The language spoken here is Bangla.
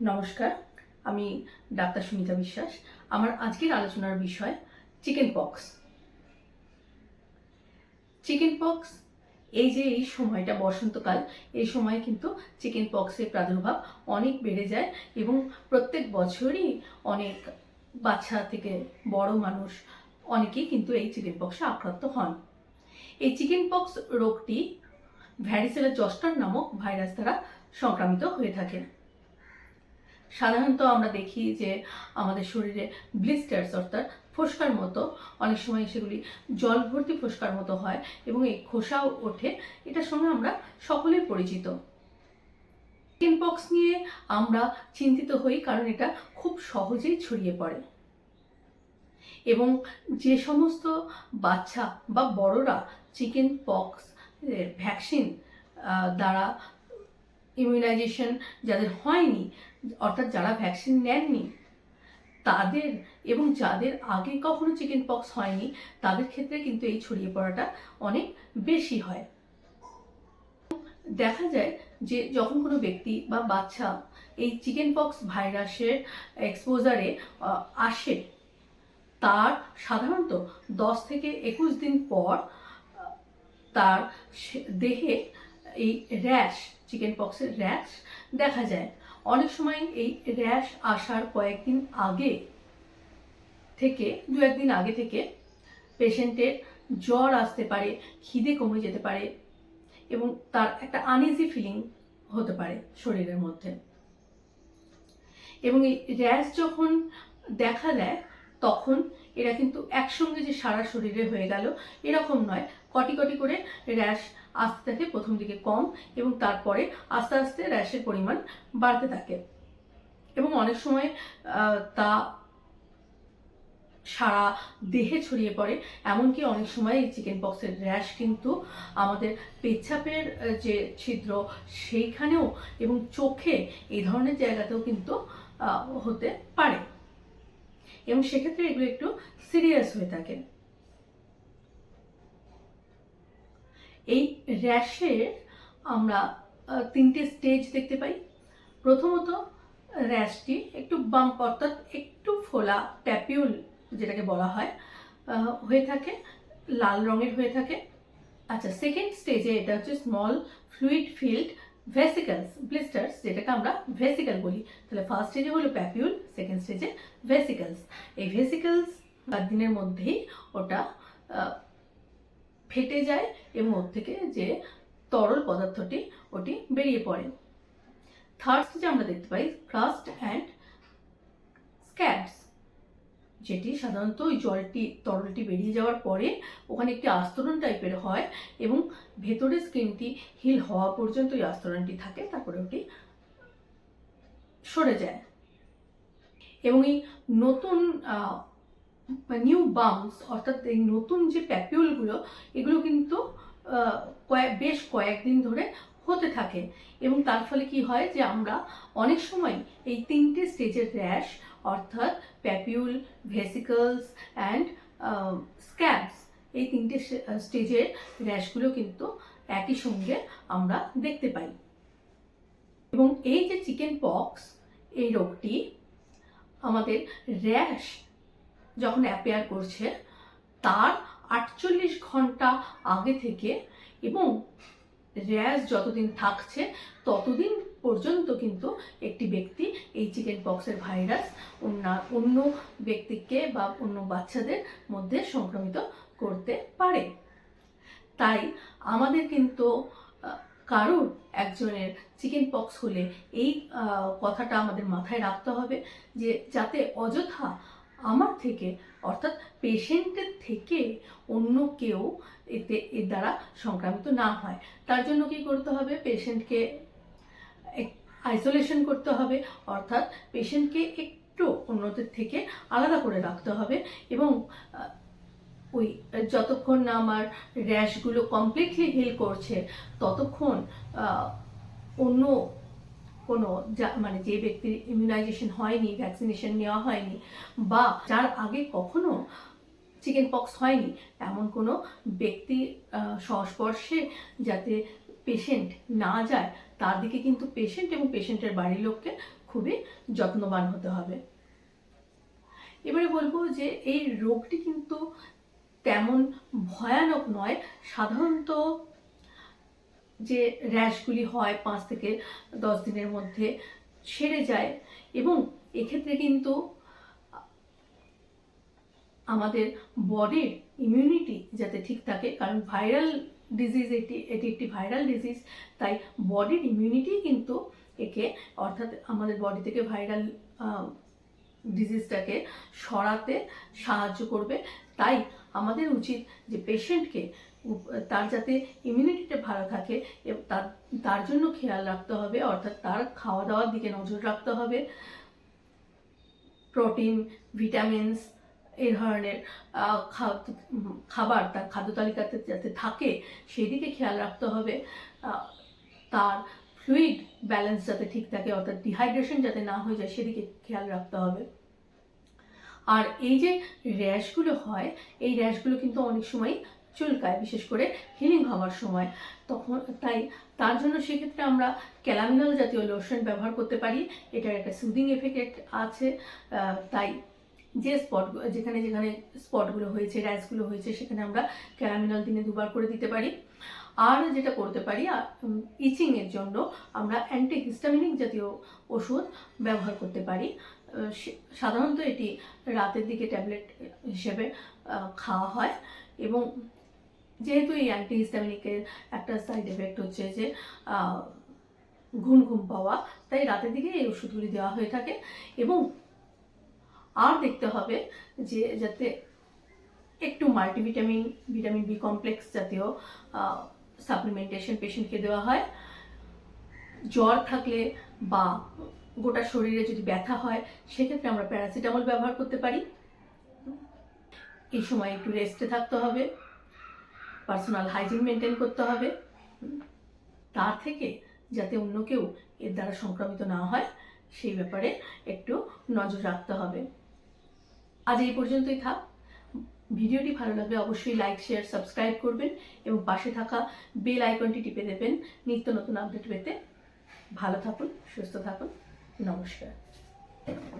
নমস্কার, আমি ডাক্তার সুমিতা বিশ্বাস। আমার আজকের আলোচনার বিষয় চিকেন পক্স। চিকেন পক্স, এই যে এই সময়টা, বসন্তকাল, এই সময় কিন্তু চিকেন পক্সের প্রাদুর্ভাব অনেক বেড়ে যায় এবং প্রত্যেক বছরই অনেক বাচ্চা থেকে বড় মানুষ অনেকেই কিন্তু এই চিকেন পক্সে আক্রান্ত হন। এই চিকেন পক্স রোগটি ভ্যারিসেলা জস্টার নামক ভাইরাস দ্বারা সংক্রামিত হয়ে থাকে। সাধারণত আমরা দেখি যে আমাদের শরীরে ব্লিস্টার্স অর্থাৎ ফোসকার মতো, অনেক সময় সেগুলি জল ভর্তি ফোসকার মতো হয় এবং এই খোসাও ওঠে। এটার সঙ্গে আমরা সকলেই পরিচিত। চিকেন পক্স নিয়ে আমরা চিন্তিত হই কারণ এটা খুব সহজেই ছড়িয়ে পড়ে। এবং যে সমস্ত বাচ্চা বা বড়রা চিকেন পক্স ভ্যাকসিন দ্বারা ইমিউনাইজেশন যাদের হয়নি, অর্থাৎ যারা ভ্যাকসিন নেননি, তাদের এবং যাদের আগে কখনো চিকেন পক্স হয়নি, তাদের ক্ষেত্রে কিন্তু এই ছড়িয়ে পড়াটা অনেক বেশি হয়। দেখা যায় যে যখন কোনো ব্যক্তি বা বাচ্চা এই চিকেন পক্স ভাইরাসের এক্সপোজারে আসে, তার সাধারণত দশ থেকে একুশ দিন পর তার দেহে এই র্যাশ চিকেন পক্সের র্যাশ দেখা যায়। অনেক সময় এই র্যাশ আসার কয়েকদিন আগে থেকে, দু একদিন আগে থেকে পেশেন্টের জ্বর আসতে পারে, খিদে কমে যেতে পারে এবং তার একটা আনইজি ফিলিং হতে পারে শরীরের মধ্যে। এবং এই র্যাশ যখন দেখা দেয়, তখন এরা কিন্তু একসঙ্গে যে সারা শরীরে হয়ে গেল, এরকম নয়। কটি কটি করে র্যাশ আসতে থাকে প্রথম দিকে কম এবং তারপরে আস্তে আস্তে র্যাশের পরিমাণ বাড়তে থাকে। এবং অনেক সময় তা সারা দেহে ছড়িয়ে পড়ে। এমনকি অনেক সময় এই চিকেন পক্সের র্যাশ কিন্তু আমাদের পেচ্ছাপের যে ছিদ্র সেইখানেও এবং চোখে এই ধরনের জায়গাতেও কিন্তু হতে পারে। এবং সেক্ষেত্রে এগুলো একটু সিরিয়াস হয়ে থাকে। এই র্যাশের আমরা তিনটে স্টেজ দেখতে পাই। প্রথমত র্যাশটি একটু বাম্প অর্থাৎ একটু ফোলা প্যাপিউল যেটাকে বলা হয় হয়ে থাকে, লাল রঙের হয়ে থাকে। আচ্ছা সেকেন্ড স্টেজে এটা হচ্ছে small fluid filled vesicles blisters যেটাকে আমরা ভেসিকাল বলি। তাহলে ফার্স্ট স্টেজে হলো প্যাপিউল সেকেন্ড স্টেজে ভেসিকালস এই ভেসিকালস চার দিনের মধ্যেই ওটা ফেটে যায় এবং ওর থেকে যে তরল পদার্থটি ওটি বেরিয়ে পড়ে। থার্ড স্টেজে আমরা দেখতে পাই ক্রাস্ট অ্যান্ড স্ক্যাবস যেটি সাধারণত ওই জলটি, তরলটি বেরিয়ে যাওয়ার পরে ওখানে একটি আস্তরণ টাইপের হয় এবং ভেতরের স্কিনটি হিল হওয়া পর্যন্ত ওই আস্তরণটি থাকে, তারপরে ওটি সরে যায়। এবং এই নতুন নিউ বামস অর্থাৎ এই নতুন যে প্যাপিউলগুলো এগুলো কিন্তু কয়েক, বেশ কয়েকদিন ধরে হতে থাকে। এবং তার ফলে কি হয় যে আমরা অনেক সময় এই তিনটে স্টেজের র্যাশ অর্থাৎ প্যাপিউল, ভেসিকলস অ্যান্ড স্ক্যাবস। এই তিনটে স্টেজের র্যাশগুলো কিন্তু একই সঙ্গে আমরা দেখতে পাই। এবং এই যে চিকেন পক্স, এই রোগটি আমাদের র্যাশ যখন অ্যাপেয়ার করছে, তার আটচল্লিশ ঘণ্টা আগে থেকে এবং র্যাশ যতদিন থাকছে, ততদিন পর্যন্ত কিন্তু চিকেন পক্সের ভাইরাস অন্য অন্য ব্যক্তিকে বা অন্য বাচ্চাদের মধ্যে সংক্রমিত করতে পারে। তাই আমাদের কিন্তু কারোর একজনের চিকেন পক্স হলে এই কথাটা আমাদের মাথায় রাখতে হবে যে যাতে অযথা আমার থেকে, অর্থাৎ পেশেন্টের থেকে অন্য কেউ এতে, এর দ্বারা সংক্রামিত না হয়। তার জন্য কি করতে হবে? পেশেন্টকে আইসোলেশন করতে হবে, অর্থাৎ পেশেন্টকে একটু অন্যদের থেকে আলাদা করে রাখতে হবে এবং ওই যতক্ষণ না আমার র্যাশগুলো কমপ্লিটলি হিল করছে, ততক্ষণ অন্য কোনো যা মানে যে ব্যক্তির ইমিউনাইজেশন হয়নি ভ্যাকসিনেশন নেওয়া হয়নি বা যার আগে কখনো চিকেন পক্স হয়নি, এমন কোনো ব্যক্তি সংস্পর্শে যাতে পেশেন্ট না যায়, তার দিকে কিন্তু পেশেন্ট এবং পেশেন্টের বাড়ির লোককে খুবই যত্নবান হতে হবে। এবারে বলব যে, এই রোগটি কিন্তু তেমন ভয়ানক নয়। সাধারণত যে র্যাশগুলি হয় পাঁচ থেকে দশ দিনের মধ্যে সেরে যায় এবং এক্ষেত্রে কিন্তু আমাদের বডির ইমিউনিটি যাতে ঠিক থাকে, কারণ ভাইরাল ডিজিজ এটি এটি একটি ভাইরাল ডিজিজ তাই বডির ইমিউনিটি কিন্তু একে, অর্থাৎ আমাদের বডি থেকে ভাইরাল ডিজিজটাকে সরাতে সাহায্য করবে। তাই আমাদের উচিত যে পেশেন্টকে তার যাতে ইমিউনিটিটা ভালো থাকে তার তার জন্য খেয়াল রাখতে হবে, অর্থাৎ তার খাওয়া দাওয়ার দিকে নজর রাখতে হবে। প্রোটিন ভিটামিনস এই ধরনের খাবার তার খাদ্য তালিকাতে যাতে থাকে, সেদিকে খেয়াল রাখতে হবে। তার ফ্লুইড ব্যালেন্স যাতে ঠিক থাকে, অর্থাৎ ডিহাইড্রেশন যাতে না হয়ে যায়, সেদিকে খেয়াল রাখতে হবে। আর এই যে র্যাশগুলো হয়, এই র্যাশগুলো কিন্তু অনেক সময় চুলকায়, বিশেষ করে হিলিং হওয়ার সময়। তখন, তাই তার জন্য সেক্ষেত্রে আমরা ক্যালামিনাল জাতীয় লোশন ব্যবহার করতে পারি। এটার একটা সুদিং এফেক্ট আছে তাই যে স্পট যেখানে যেখানে স্পটগুলো হয়েছে র্যাশগুলো হয়েছে, সেখানে আমরা ক্যালামিনাল দিনে দুবার করে দিতে পারি। আর যেটা করতে পারি ইচিংয়ের জন্য আমরা অ্যান্টিহিস্টামিনিক জাতীয় ওষুধ ব্যবহার করতে পারি। সাধারণত এটি রাতের দিকে ট্যাবলেট হিসেবে খাওয়া হয়। এবং যেহেতু এই অ্যান্টিহিস্টামিনিকের একটা সাইড এফেক্ট হচ্ছে যে ঘুম ঘুম পাওয়া, তাই রাতের দিকে এই ওষুধগুলি দেওয়া হয়ে থাকে। এবং আর দেখতে হবে যে যাতে একটু মাল্টিভিটামিন ভিটামিন বি কমপ্লেক্স জাতীয় সাপ্লিমেন্টেশন পেশেন্টকে দেওয়া হয়। জ্বর থাকলে বা গোটা শরীরে যদি ব্যথা হয়, সেক্ষেত্রে আমরা প্যারাসিটামল ব্যবহার করতে পারি। এই সময় একটু রেস্টে থাকতে হবে। পার্সোনাল হাইজিন মেনটেন করতে হবে। তার থেকে যাতে অন্য কেউ এর দ্বারা সংক্রমিত না হয়, সেই ব্যাপারে একটু নজর রাখতে হবে। আজ এই পর্যন্তই থাক। ভিডিওটি ভালো লাগলে অবশ্যই লাইক শেয়ার সাবস্ক্রাইব করবেন এবং পাশে থাকা বেল আইকনটি টিপে দেবেন। নিত্য নতুন আপডেট পেতে ভালো থাকুন, সুস্থ থাকুন। নমস্কার।